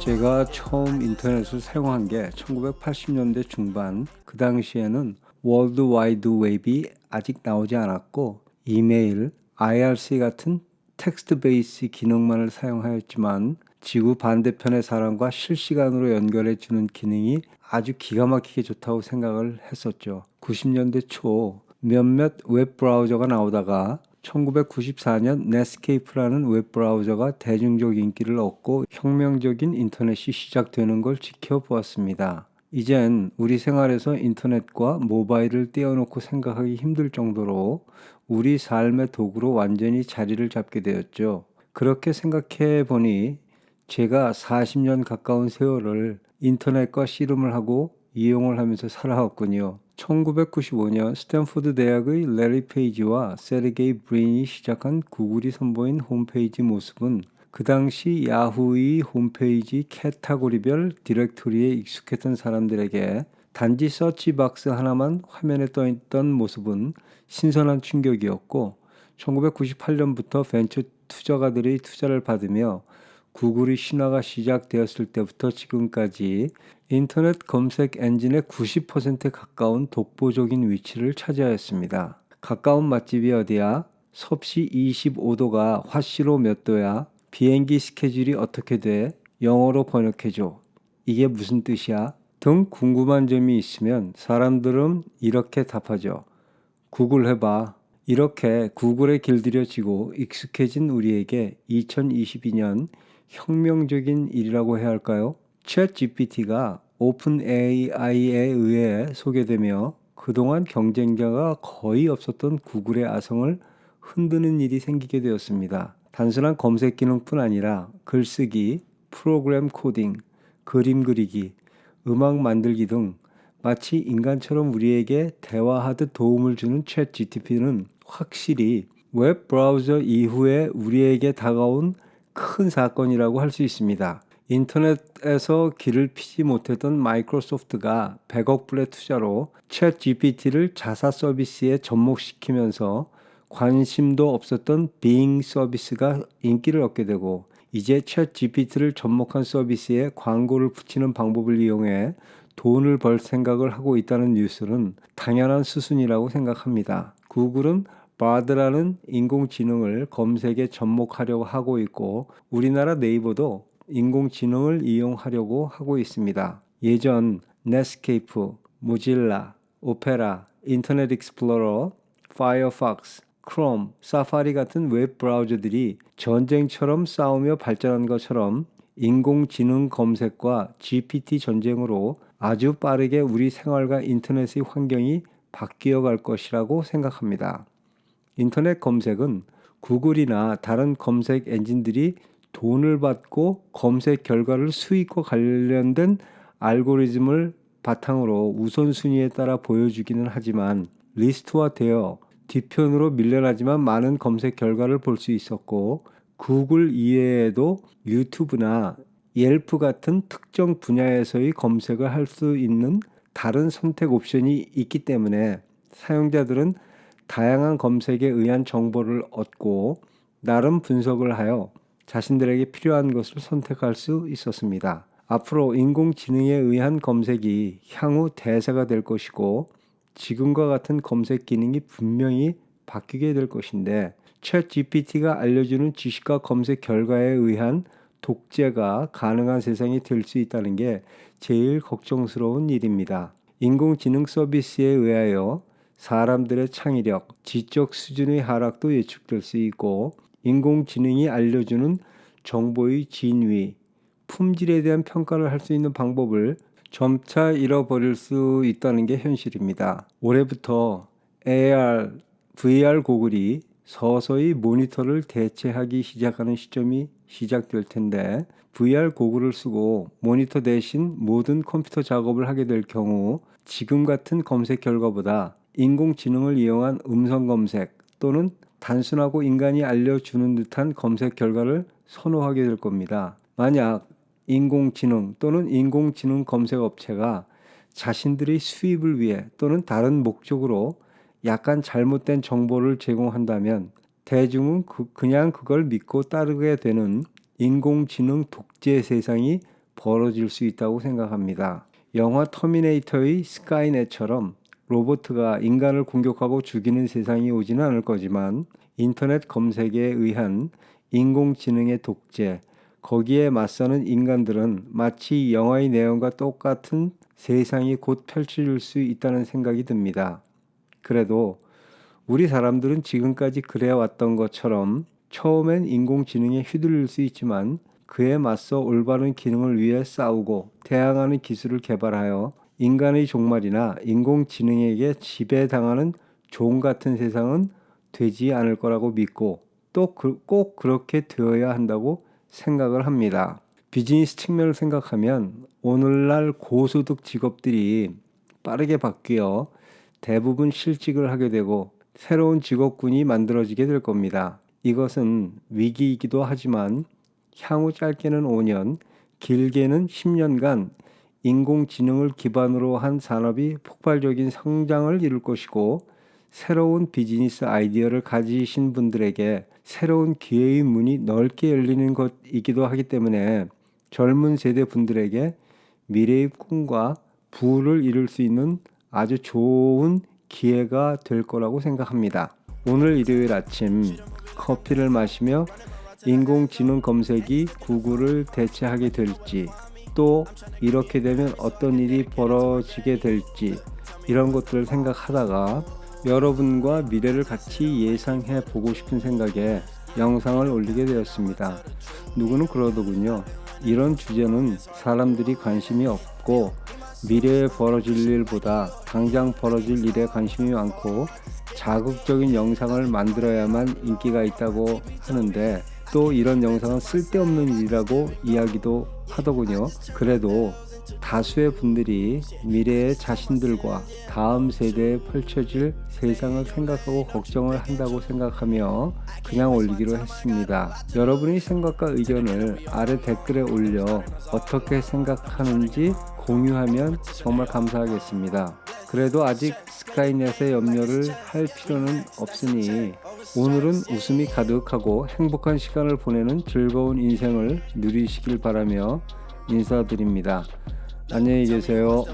제가 처음 인터넷을 사용한 게 1980년대 중반. 그 당시에는 월드 와이드 웹이 아직 나오지 않았고 이메일, IRC 같은 텍스트 베이스 기능만을 사용하였지만 지구 반대편의 사람과 실시간으로 연결해 주는 기능이 아주 기가 막히게 좋다고 생각을 했었죠. 90년대 초 몇몇 웹 브라우저가 나오다가 1994년 넷스케이프라는 웹 브라우저가 대중적 인기를 얻고 혁명적인 인터넷이 시작되는 걸 지켜보았습니다. 이젠 우리 생활에서 인터넷과 모바일을 떼어놓고 생각하기 힘들 정도로 우리 삶의 도구로 완전히 자리를 잡게 되었죠. 그렇게 생각해 보니 제가 40년 가까운 세월을 인터넷과 씨름을 하고 이용을 하면서 살아왔군요. 1995년 스탠포드 대학의 레리 페이지와 세르게이 브린이 시작한 구글이 선보인 홈페이지 모습은 그 당시 야후의 홈페이지 캐타고리별 디렉토리에 익숙했던 사람들에게 단지 서치박스 하나만 화면에 떠 있던 모습은 신선한 충격이었고 1998년부터 벤처 투자가들의 투자를 받으며 구글의 신화가 시작되었을 때부터 지금까지 인터넷 검색 엔진의 90%에 가까운 독보적인 위치를 차지하였습니다. 가까운 맛집이 어디야? 섭씨 25도가 화씨로 몇 도야? 비행기 스케줄이 어떻게 돼? 영어로 번역해줘. 이게 무슨 뜻이야? 등 궁금한 점이 있으면 사람들은 이렇게 답하죠. 구글 해봐. 이렇게 구글에 길들여지고 익숙해진 우리에게 2022년 혁명적인 일이라고 해야 할까요? 챗 GPT가 오픈 AI에 의해 소개되며 그동안 경쟁자가 거의 없었던 구글의 아성을 흔드는 일이 생기게 되었습니다. 단순한 검색 기능뿐 아니라 글쓰기, 프로그램 코딩, 그림 그리기, 음악 만들기 등 마치 인간처럼 우리에게 대화하듯 도움을 주는 챗 GTP는 확실히 웹 브라우저 이후에 우리에게 다가온 큰 사건이라고 할 수 있습니다. 인터넷에서 길을 피지 못했던 마이크로소프트가 100억 불의 투자로 챗 GPT를 자사 서비스에 접목시키면서 관심도 없었던 빙 서비스가 인기를 얻게 되고 이제 챗 GPT를 접목한 서비스에 광고를 붙이는 방법을 이용해 돈을 벌 생각을 하고 있다는 뉴스는 당연한 수순이라고 생각합니다. 구글은 바드라는 인공지능을 검색에 접목하려고 하고 있고 우리나라 네이버도 인공지능을 이용하려고 하고 있습니다. 예전 넷스케이프, 모질라, 오페라, 인터넷 익스플로러, 파이어폭스, 크롬, 사파리 같은 웹 브라우저들이 전쟁처럼 싸우며 발전한 것처럼 인공지능 검색과 GPT 전쟁으로 아주 빠르게 우리 생활과 인터넷의 환경이 바뀌어 갈 것이라고 생각합니다. 인터넷 검색은 구글이나 다른 검색 엔진들이 돈을 받고 검색 결과를 수익과 관련된 알고리즘을 바탕으로 우선순위에 따라 보여주기는 하지만 리스트화 되어 뒤편으로 밀려나지만 많은 검색 결과를 볼 수 있었고 구글 이외에도 유튜브나 옐프 같은 특정 분야에서의 검색을 할 수 있는 다른 선택 옵션이 있기 때문에 사용자들은 다양한 검색에 의한 정보를 얻고 나름 분석을 하여 자신들에게 필요한 것을 선택할 수 있었습니다. 앞으로 인공지능에 의한 검색이 향후 대세가 될 것이고 지금과 같은 검색 기능이 분명히 바뀌게 될 것인데 챗 GPT가 알려주는 지식과 검색 결과에 의한 독재가 가능한 세상이 될 수 있다는 게 제일 걱정스러운 일입니다. 인공지능 서비스에 의하여 사람들의 창의력, 지적 수준의 하락도 예측될 수 있고 인공지능이 알려주는 정보의 진위, 품질에 대한 평가를 할 수 있는 방법을 점차 잃어버릴 수 있다는 게 현실입니다. 올해부터 AR, VR 고글이 서서히 모니터를 대체하기 시작하는 시점이 시작될 텐데 VR 고글을 쓰고 모니터 대신 모든 컴퓨터 작업을 하게 될 경우 지금 같은 검색 결과보다 인공지능을 이용한 음성 검색 또는 단순하고 인간이 알려주는 듯한 검색 결과를 선호하게 될 겁니다. 만약 인공지능 또는 인공지능 검색 업체가 자신들의 수입을 위해 또는 다른 목적으로 약간 잘못된 정보를 제공한다면 대중은 그, 그냥 그걸 믿고 따르게 되는 인공지능 독재 세상이 벌어질 수 있다고 생각합니다. 영화 터미네이터의 스카이넷처럼 로봇가 인간을 공격하고 죽이는 세상이 오지는 않을 거지만 인터넷 검색에 의한 인공지능의 독재, 거기에 맞서는 인간들은 마치 영화의 내용과 똑같은 세상이 곧 펼쳐질 수 있다는 생각이 듭니다. 그래도 우리 사람들은 지금까지 그래왔던 것처럼 처음엔 인공지능에 휘둘릴 수 있지만 그에 맞서 올바른 기능을 위해 싸우고 대항하는 기술을 개발하여 인간의 종말이나 인공지능에게 지배당하는 종 같은 세상은 되지 않을 거라고 믿고 또 꼭 그렇게 되어야 한다고 생각을 합니다. 비즈니스 측면을 생각하면 오늘날 고소득 직업들이 빠르게 바뀌어 대부분 실직을 하게 되고 새로운 직업군이 만들어지게 될 겁니다. 이것은 위기이기도 하지만 향후 짧게는 5년, 길게는 10년간 인공지능을 기반으로 한 산업이 폭발적인 성장을 이룰 것이고 새로운 비즈니스 아이디어를 가지신 분들에게 새로운 기회의 문이 넓게 열리는 것이기도 하기 때문에 젊은 세대 분들에게 미래의 꿈과 부를 이룰 수 있는 아주 좋은 기회가 될 거라고 생각합니다. 오늘 일요일 아침 커피를 마시며 인공지능 검색이 구글을 대체하게 될지 또 이렇게 되면 어떤 일이 벌어지게 될지 이런 것들을 생각하다가 여러분과 미래를 같이 예상해 보고 싶은 생각에 영상을 올리게 되었습니다. 누구는 그러더군요. 이런 주제는 사람들이 관심이 없고 미래에 벌어질 일보다 당장 벌어질 일에 관심이 많고 자극적인 영상을 만들어야만 인기가 있다고 하는데 또 이런 영상은 쓸데없는 일이라고 이야기도 하더군요. 그래도 다수의 분들이 미래의 자신들과 다음 세대에 펼쳐질 세상을 생각하고 걱정을 한다고 생각하며 그냥 올리기로 했습니다. 여러분의 생각과 의견을 아래 댓글에 올려 어떻게 생각하는지 공유하면 정말 감사하겠습니다. 그래도 아직 스카이넷의 염려를 할 필요는 없으니 오늘은 웃음이 가득하고 행복한 시간을 보내는 즐거운 인생을 누리시길 바라며 인사드립니다. 안녕히 계세요.